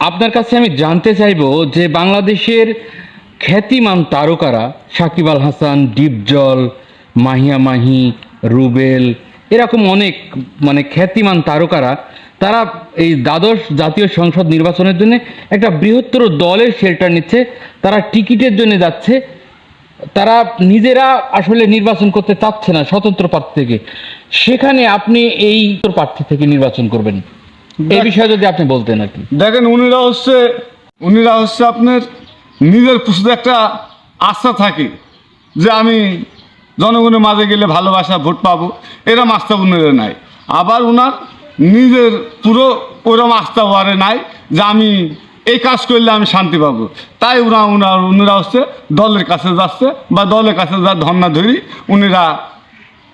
আপনার কাছে আমি জানতে চাইব যে বাংলাদেশের খ্যাতিমান তারকারা সাকিব আল হাসান, ডিপজল, মাহিয়া মাহি, রুবেল, এরকম অনেক মানে খ্যাতিমান তারকারা, তারা এই দ্বাদশ জাতীয় সংসদ নির্বাচনের জন্য একটা বৃহত্তর দলের শেল্টার নিচ্ছে, তারা টিকিটের জন্য যাচ্ছে, তারা নিজেরা আসলে নির্বাচন করতে চাচ্ছে না, স্বতন্ত্র প্রার্থী থেকে। সেখানে আপনি এই প্রার্থী থেকে নির্বাচন করবেন। এই বিষয়ে যদি আপনি বলতেন আর কি। দেখেন উনিরা হচ্ছে উনিরা হচ্ছে আপনার নিজের প্রতি একটা আস্থা থাকে যে আমি জনগণের মাঝে গেলে ভালোবাসা ভোট পাবো। এরম আস্থা উনারে নাই। আবার উনার নিজের পুরো ওরম আস্থা ওয়ারে নাই যে আমি এই কাজ করলে আমি শান্তি পাবো। তাই ওরা উনার উনিরা হচ্ছে দলের কাছে যাচ্ছে বা দলের কাছে যা ধর্না ধরি উনিরা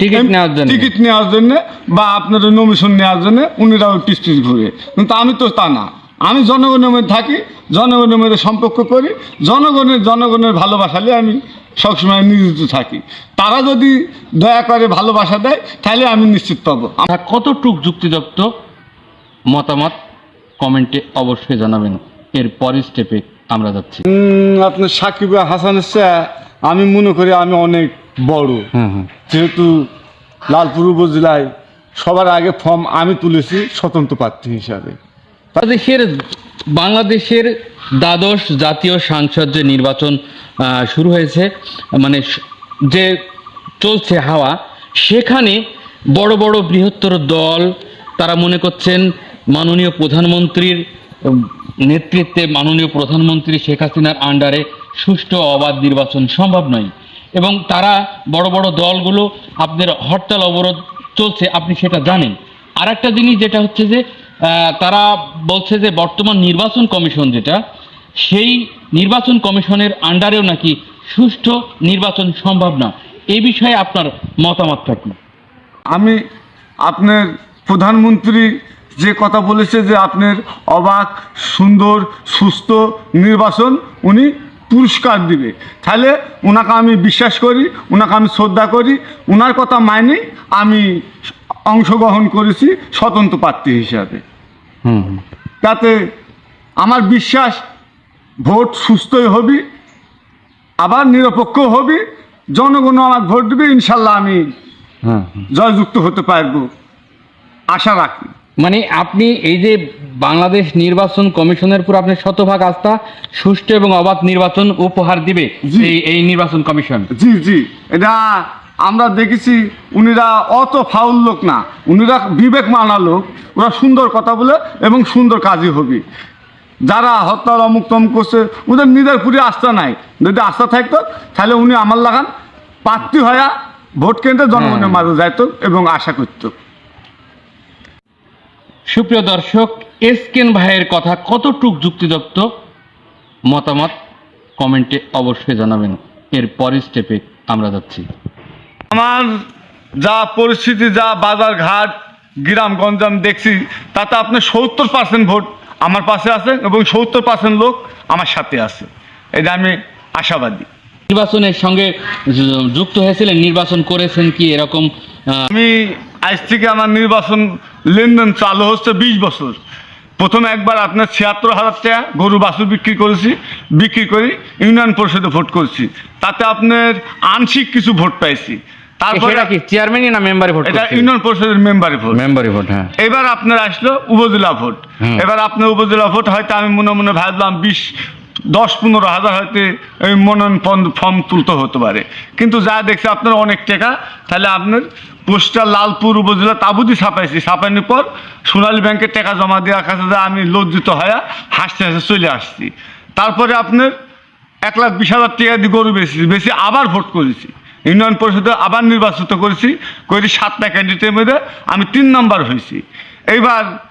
টিকিট নেওয়ার জন্য। টিকিট নেওয়ার জন্য বা আপনার নমিশন নেওয়ার জন্য উনিরাও টিস্টিস ঘুরে কিন্তু আমি তো তা না। আমি জনগণের মধ্যে থাকি জনগণের মধ্যে সম্পর্ক করি জনগণের জনগণের ভালোবাসালে আমি সবসময় নিয়োজিত থাকি। তারা যদি দয়া করে ভালোবাসা দেয় তাহলে আমি নিশ্চিত পাবো। আপনার কতটুক যুক্তিযুক্ত মতামত কমেন্টে অবশ্যই জানাবেন। এর পরের স্টেপে আমরা যাচ্ছি। আপনার সাকিব হাসানের আমি মনে করি আমি অনেক বড়। হুম হুম। যেহেতু লালপুর উপজেলায় সবার আগে ফর্ম আমি তুলেছি স্বতন্ত্র প্রার্থী হিসাবে। বাংলাদেশের বাংলাদেশের দ্বাদশ জাতীয় সংসদ যে নির্বাচন শুরু হয়েছে মানে যে চলছে হাওয়া, সেখানে বড় বড় বৃহত্তর দল, তারা মনে করছেন মাননীয় প্রধানমন্ত্রীর নেতৃত্বে মাননীয় প্রধানমন্ত্রী শেখ হাসিনার আন্ডারে সুষ্ঠু অবাধ নির্বাচন সম্ভব নয়। এবং তারা বড় বড় দলগুলো আপনাদের হরতাল অবরোধ চলছে, আপনি সেটা জানেন। আর একটা জিনিস যেটা হচ্ছে যে তারা বলছে যে বর্তমান নির্বাচন কমিশন যেটা, সেই নির্বাচন কমিশনের আন্ডারেও নাকি সুষ্ঠু নির্বাচন সম্ভব না। এই বিষয়ে আপনার মতামতটা কি? আমি আপনার প্রধানমন্ত্রী যে কথা বলেছে যে আপনার অবাক, সুন্দর, সুস্থ নির্বাচন, উনি পুরস্কার দিবে। তাহলে ওনাকে আমি বিশ্বাস করি ওনাকে আমি শ্রদ্ধা করি ওনার কথা মাইনেই আমি অংশগ্রহণ করেছি স্বতন্ত্র প্রার্থী হিসাবে। তাতে আমার বিশ্বাস ভোট সুস্থই হবি আবার নিরপেক্ষ হবি জনগণ আমাকে ভোট দেবে ইনশাল্লাহ আমি হ্যাঁ। জয়যুক্ত হতে পারব। আশা রাখি। মানে আপনি এই যে বাংলাদেশ নির্বাচন কমিশনের উপর আপনার শতভাগ আস্থা সুষ্ঠু এবং অবাধ নির্বাচন উপহার দিবে। এই এই নির্বাচন কমিশন। জি জি। এটা আমরা দেখেছি উনিরা অত ফাউল লোক না। উনিরা বিবেক মানা লোক। ওরা সুন্দর কথা বলে এবং সুন্দর কাজই হবে। যারা হত্যার অমুক তমুক করছে ওদের নিজের পুরি আস্থা নাই। যদি আস্থা থাকতো তাহলে উনি আমার লাগান। প্রার্থী হয়া ভোট কেন্দ্রে জনগণের মাঝে যাইত এবং আশা করতো। সুপ্রিয় দর্শক এসকেন ভাইয়ের কথা কতটুক যুক্তিযুক্ত মতামত কমেন্টে অবশ্যই জানাবেন। এর পরের স্টেপে আমরা যাচ্ছি। আমার যা পরিস্থিতি যা বাজার ঘাট গ্রাম গঞ্জাম দেখছি তাতে আপনি সত্তর পার্সেন্ট ভোট আমার পাশে আছে এবং সত্তর পার্সেন্ট লোক আমার সাথে আছে। এটা আমি আশাবাদী। নির্বাচনের সঙ্গে যুক্ত হয়েছিলেন নির্বাচন করেছেন কি এরকম আমি আজ থেকে আমার নির্বাচন লেনদেন চালু হচ্ছে বিশ বছর। প্রথমে একবার আপনার ছিয়াত্তর হাজার টাকা গরু বাছুর বিক্রি করেছি বিক্রি করি ইউনিয়ন পরিষদে ভোট করেছি। তাতে আপনার আংশিক কিছু ভোট পাইছি। তারপরে কি চেয়ারম্যানই না মেম্বারে ভোট এটা ইউনিয়ন পরিষদের মেম্বারে ভোট। মেম্বারে ভোট হ্যাঁ। এবার আপনার আসলো উপজেলা ভোট। এবার আপনার উপজেলা ভোট হয়তো আমি মনে মনে ভাবলাম বিশ দশ পনেরো হাজার হয়তো এই মনোনয়ন ফর্ম- তুলতে হতে পারে। কিন্তু যা দেখছি আপনার অনেক টাকা, তাহলে আপনার পোস্টার লালপুর উপজেলা তাবুদি ছাপাইছি। ছাপানোর পর সোনালী ব্যাংকের টাকা জমা দেওয়ার কাছে আমি লজ্জিত হয়ে হাসতে হাসতে চলে আসছি। তারপরে আপনার এক লাখ বিশ হাজার টাকা দিয়ে গরু বেশি বেশি আবার ভোট করেছি। ইউনিয়ন পরিষদে আবার নির্বাচিত করেছি করেছি সাতটা ক্যান্ডিডেটের মধ্যে আমি তিন নম্বর হয়েছি। এইবার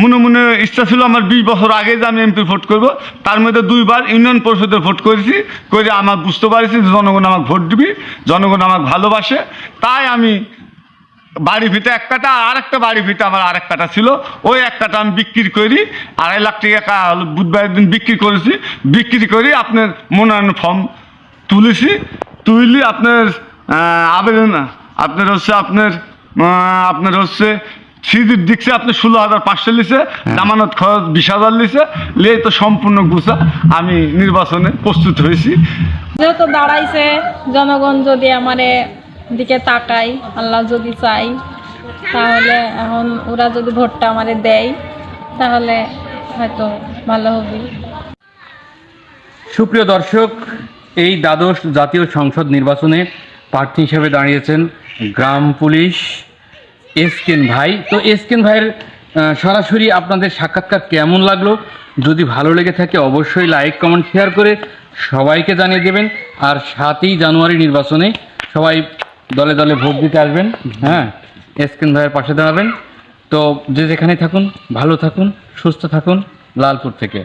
মনে মনে ইচ্ছা ছিল আমার বিশ বছর আগে যে আমি এমপি ভোট করব। তার মধ্যে দুইবার ইউনিয়ন পরিষদে ভোট করেছি, করে আমার বুঝতে পারছি যে জনগণ আমাকে ভোট দিবি, জনগণ আমাকে ভালোবাসে। তাই আমি বাড়ি ভিটে এক কাটা, আর একটা বাড়ি ভিটে আমার আর এক কাটা ছিল। ওই এক কাটা আমি বিক্রি করি, আড়াই লাখ টাকা বুধবার দিন বিক্রি করেছি। বিক্রি করি আপনার মনোনয়ন ফর্ম তুলেছি। তুলি আপনার আবেদন, আপনার হচ্ছে আপনার আপনার হচ্ছে সিজির দিচ্ছে আপনি ষোলো হাজার পাঁচশো লিছে জামানত খরচ বিশ হাজার লিছে লিয়ে তো সম্পূর্ণ গুছা। আমি নির্বাচনে প্রস্তুত হয়েছি। যেহেতু দাঁড়াইছে জনগণ যদি আমারে দিকে তাকাই আল্লাহ যদি চাই তাহলে এখন ওরা যদি ভোটটা আমারে দেয় তাহলে হয়তো ভালো হবে। সুপ্রিয় দর্শক এই দ্বাদশ জাতীয় সংসদ নির্বাচনে প্রার্থী হিসেবে দাঁড়িয়েছেন গ্রাম পুলিশ। এসকেন ভাই। তো এসকেন ভাইয়ের সরাসরি আপনাদের সাক্ষাৎকার কেমন লাগল? যদি ভালো লেগে থাকে অবশ্যই লাইক, কমেন্ট, শেয়ার করে সবাইকে জানিয়ে দেবেন। আর সাতই জানুয়ারি নির্বাচনে সবাই দলে দলে ভোট দিতে আসবেন। হ্যাঁ এসকেন ভাইয়ের পাশে দাঁড়াবেন। তো যে যেখানে থাকুন, ভালো থাকুন, সুস্থ থাকুন লালপুর থেকে।